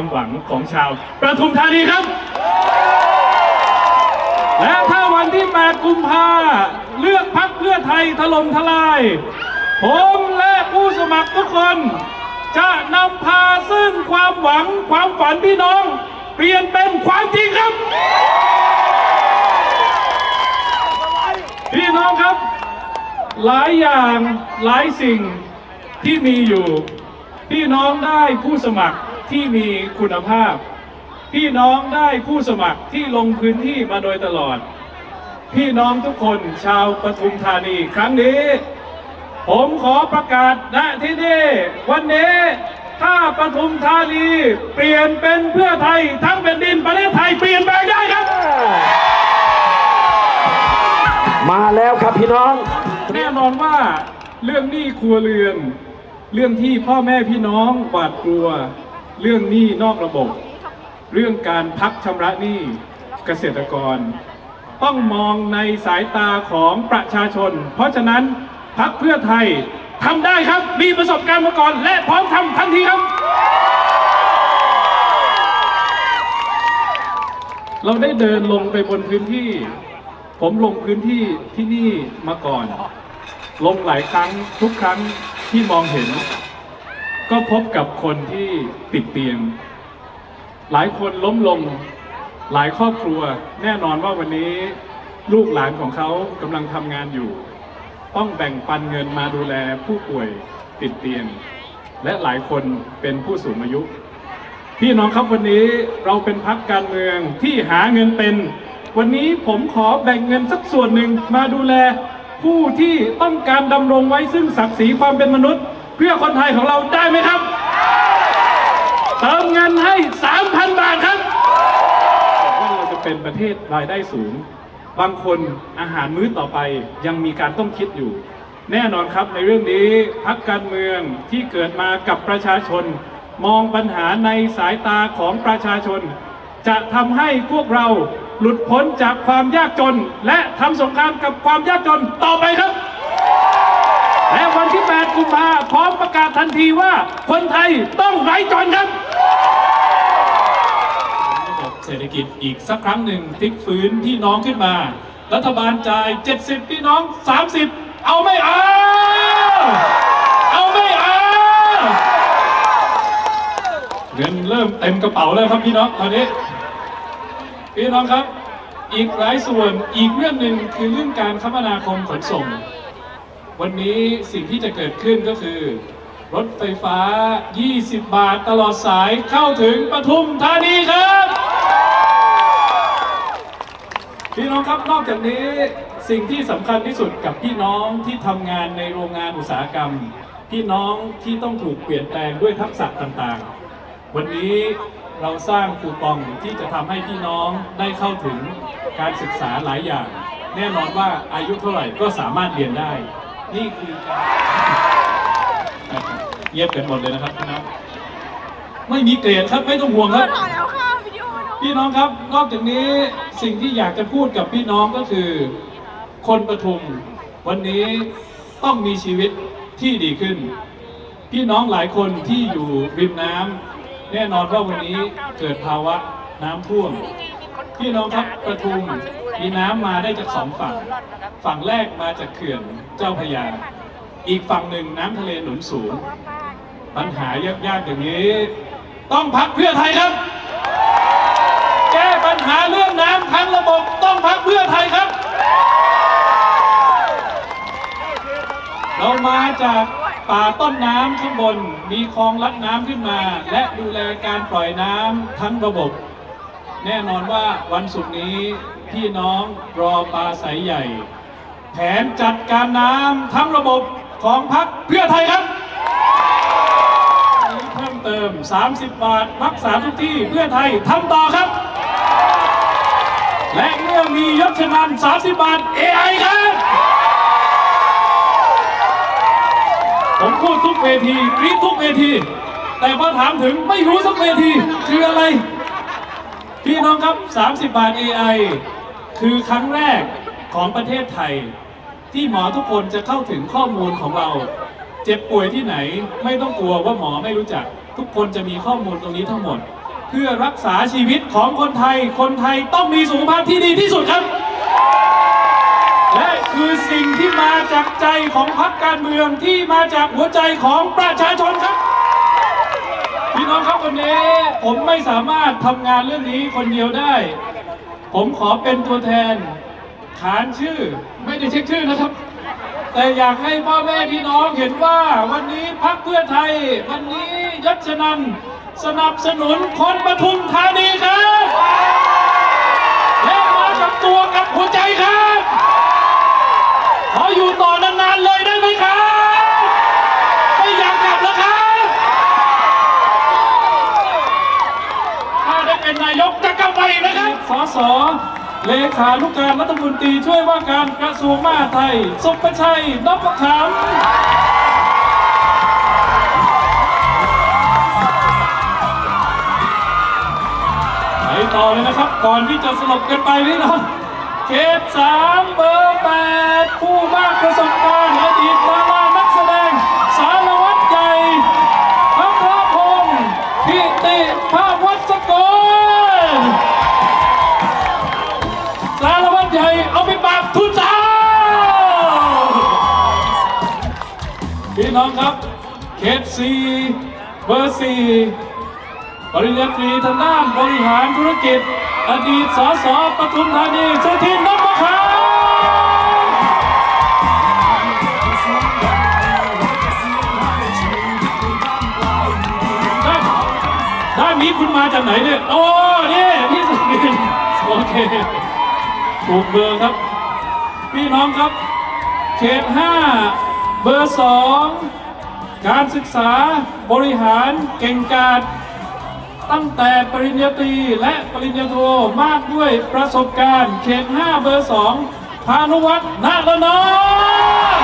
ความหวังของชาวประทุมธานีครับ และถ้าวันที่ 8 กุมภาเลือกพักเพื่อไทยถล่มทลาย ผมและผู้สมัครทุกคน จะนำพาซึ่งความหวังความฝันพี่น้อง เปลี่ยนเป็นความจริงครับ พี่น้องครับ หลายอย่างหลายสิ่งที่มีอยู่ พี่น้องได้ผู้สมัคร ที่มีคุณภาพ พี่น้องได้ผู้สมัครที่ลงพื้นที่มาโดยตลอด พี่น้องทุกคนชาวปทุมธานีครั้งนี้ ผมขอประกาศณที่นี่วันนี้ถ้าปทุมธานีเปลี่ยนเป็นเพื่อไทยทั้งแผ่นดินประเทศไทยเปลี่ยนแปลงได้ครับ มาแล้วครับพี่น้อง แน่นอนว่าเรื่องหนี้ครัวเรือน เรื่องที่พ่อแม่พี่น้องหวาดกลัว เรื่องหนี้นอกระบบ เรื่องการพักชำระหนี้เกษตรกร ต้องมองในสายตาของประชาชน เพราะฉะนั้นพักเพื่อไทยทำได้ครับ มีประสบการณ์มาก่อนและพร้อมทำทันทีครับ เราได้เดินลงไปบนพื้นที่ ผมลงพื้นที่ที่นี่มาก่อน ลงหลายครั้งทุกครั้งที่มองเห็น ก็พบกับคนที่ติดเตียง หลายคนล้มลง หลายครอบครัว แน่นอนว่าวันนี้ลูกหลานของเขากำลังทำงานอยู่ ต้องแบ่งปันเงินมาดูแลผู้ป่วยติดเตียง และหลายคนเป็นผู้สูงอายุ พี่น้องครับวันนี้เราเป็นพักการเมืองที่หาเงินเป็น วันนี้ผมขอแบ่งเงินสักส่วนหนึ่งมาดูแลผู้ที่ต้องการดำรงไว้ซึ่งศักดิ์ศรีความเป็นมนุษย์ พื่อคนไทยของเราได้ไหมครับ เติมเงินให้ 3,000 บาทครับว่าเราจะเป็นประเทศรายได้สูง บางคนอาหารมื้อต่อไปยังมีการต้องคิดอยู่ แน่นอนครับในเรื่องนี้พักการเมืองที่เกิดมากับประชาชน มองปัญหาในสายตาของประชาชน จะทำให้พวกเราหลุดพ้นจากความยากจน และทำสงครามกับความยากจนต่อไปครับ 8 กุมภาพร้อมประกาศทันทีว่าคนไทยต้องไร้จนครับระบบเศรษฐกิจอีกสักครั้งหนึ่งพลิกฟื้นพี่น้องขึ้นมา รัฐบาลจ่าย 70 พี่น้อง 30 เอาไม่เอาเอาไม่เอาเงินเริ่มเต็มกระเป๋าแล้วครับพี่น้องตอนนี้ พี่น้องครับอีกหลายส่วนอีกเรื่องหนึ่งคือเรื่องการคมนาคมขนส่ง วันนี้สิ่งที่จะเกิดขึ้นก็คือ รถไฟฟ้า 20 บาทตลอดสายเข้าถึงปทุมธานีครับพี่น้องครับนอกจากนี้สิ่งที่สำคัญที่สุดกับพี่น้องที่ทำงานในโรงงานอุตสาหกรรม พี่น้องที่ต้องถูกเปลี่ยนแปลงด้วยทักษะต่างๆ วันนี้เราสร้างคูปองที่จะทำให้พี่น้องได้เข้าถึงการศึกษาหลายอย่าง แน่นอนว่าอายุเท่าไหร่ก็สามารถเรียนได้ นี่คือการเยียบกันหมดเลยนะครับพี่น้องไม่มีเกรดครับไม่ต้องห่วงครับถ่ายแล้วค่ะวิดีโอเนอะพี่น้องครับ นอกจากนี้สิ่งที่อยากจะพูดกับพี่น้องก็คือ คนปทุม วันนี้ต้องมีชีวิตที่ดีขึ้น พี่น้องหลายคนที่อยู่ริมน้ำแน่นอนว่าวันนี้เกิดภาวะน้ำท่วม พี่น้องครับปทุมมีน้ำมาได้จากสองฝั่ง ฝั่งแรกมาจากเขื่อนเจ้าพยา อีกฝั่งหนึ่งน้ำทะเลหนุนสูง ปัญหายากๆอย่างนี้ ต้องพักเพื่อไทยครับ แก้ปัญหาเรื่องน้ำทั้งระบบต้องพักเพื่อไทยครับ เรามาจากป่าต้นน้ำข้างบนมีคลองลัดน้ำขึ้นมา และดูแลการปล่อยน้ำทั้งระบบ แน่นอนว่าวันศุกร์นี้พี่น้องรอปลาใสใหญ่ แผนจัดการน้ำทั้งระบบของพักเพื่อไทยครับเพิ่มเติม 30 บาทรักษาทุกที่เพื่อไทยทำต่อครับ และเมื่อมียศชนัน30 บาท AI ครับ ผมพูดทุกเวทีกรีดทุกเวที แต่พอถามถึงไม่รู้สักเวทีคืออะไร พี่น้องครับ 30 บาท AI คือครั้งแรกของประเทศไทย ที่หมอทุกคนจะเข้าถึงข้อมูลของเรา เจ็บป่วยที่ไหนไม่ต้องกลัวว่าหมอไม่รู้จัก ทุกคนจะมีข้อมูลตรงนี้ทั้งหมด เพื่อรักษาชีวิตของคนไทย คนไทยต้องมีสุขภาพที่ดีที่สุดครับ และคือสิ่งที่มาจากใจของพรรคการเมืองที่มาจากหัวใจของประชาชนครับ พี่น้องครับวันนี้ผมไม่สามารถทำงานเรื่องนี้คนเดียวได้ ผมขอเป็นตัวแทน ขานชื่อ ไม่ได้เช็คชื่อนะครับ แต่อยากให้พ่อแม่พี่น้องเห็นว่าวันนี้พักเพื่อไทย วันนี้ยศชนันสนับสนุนคนปทุมธานีครับและมากับตัวกับหัวใจครับ ขออยู่ต่อนานๆเลยได้ไหมครับ ไม่อยากกลับแล้วครับ ถ้าได้เป็นนายกจะกลับไปนะครับ สเลขานุกการรัฐมนตรีช่วยว่าการกระทรวงมหาดไทยสมประชัยนพขำไปต่อเลยนะครับ ก่อนที่จะสลบกันไปพี่น้องเขตสามเบอร์แปดผู้มากประสบการณ์อดีตดา พี่น้องครับเขตสี่เบอร์สี่ปริญญาตรีทางด้านบริหารธุรกิจ อดีตสสปทุมธานีสุทินนพขาวได้ด้านนี้คุณมาจากไหนเนี่ย โอ้นี่พี่สุินโอเค ถูกเบอร์ครับ พี่น้องครับ เขต5 เบอร์2การศึกษาบริหารเก่งกาจตั้งแต่ปริญญาตรีและปริญญาโทมากด้วยประสบการณ์เขต5เบอร์2พานุวัฒน์นาละนอง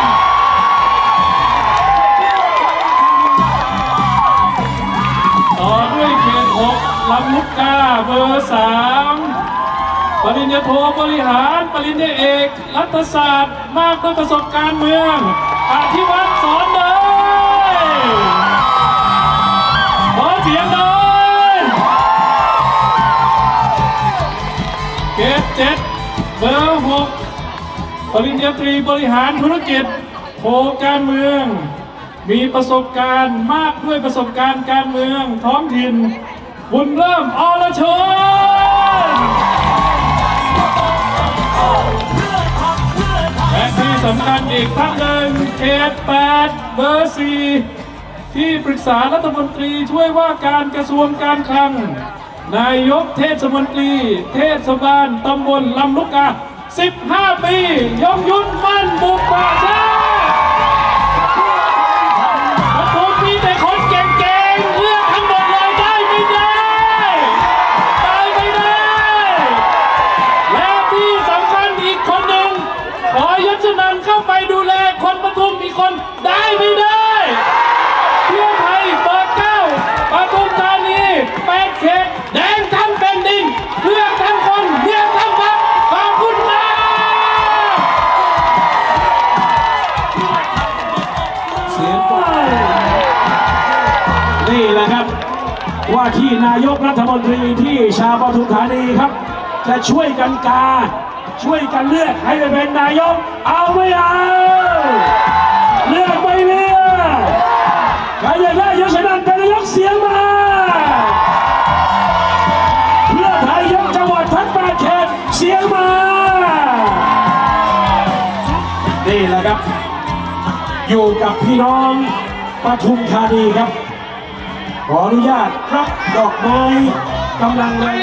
ต่อด้วยเขต6ลำลูกกาเบอร์3ปริญญาโทบริหาร ปริญญาเอก รัฐศาสตร์มากด้วยประสบการณ์เมือง อธิวัตรสอนเลยขอเสียงหน่อยเกตเจ็ดเบอร์หกปริญญาตรีบริหารธุรกิจโทการเมือง มีประสบการณ์มากด้วยประสบการณ์การเมืองท้องถิ่นบุญเริ่มอรชน สำคัญอีกท่านหนึ่งเขต8เบอร์4ที่ปรึกษารัฐมนตรีช่วยว่าการกระทรวงการคลัง นายกเทศมนตรี เทศบาลตำบลลำลูกกา 15 ปี ยงยุทธมั่นบุกป่าชา ขอยศนันเข้าไปดูแลคนปทุมอีกคนได้ไม่ได้เพื่อไทยเปิดเก้าปทุมธานีแปดเขตแดงทั้งแผ่นดินเลือกทั้งคนเลือกทั้งพรรคขอบคุณมากเสียงปนี่แหละครับ ว่าที่นายกรัฐมนตรีที่ชาวปทุมธานีครับ จะช่วยกันกา ช่วยกันเลือกให้เป็นนายก เอาไม่เอา เลือกไม่เลือกใครอยากได้ยศชนันเป็นนายกเสียงมา เพื่อไทยยกจังหวัดทั้งแปดเขตเสียงมา นี่แหละครับ อยู่กับพี่น้องปทุมธานีครับ ขออนุญาตรับดอกไม้กำลังแรง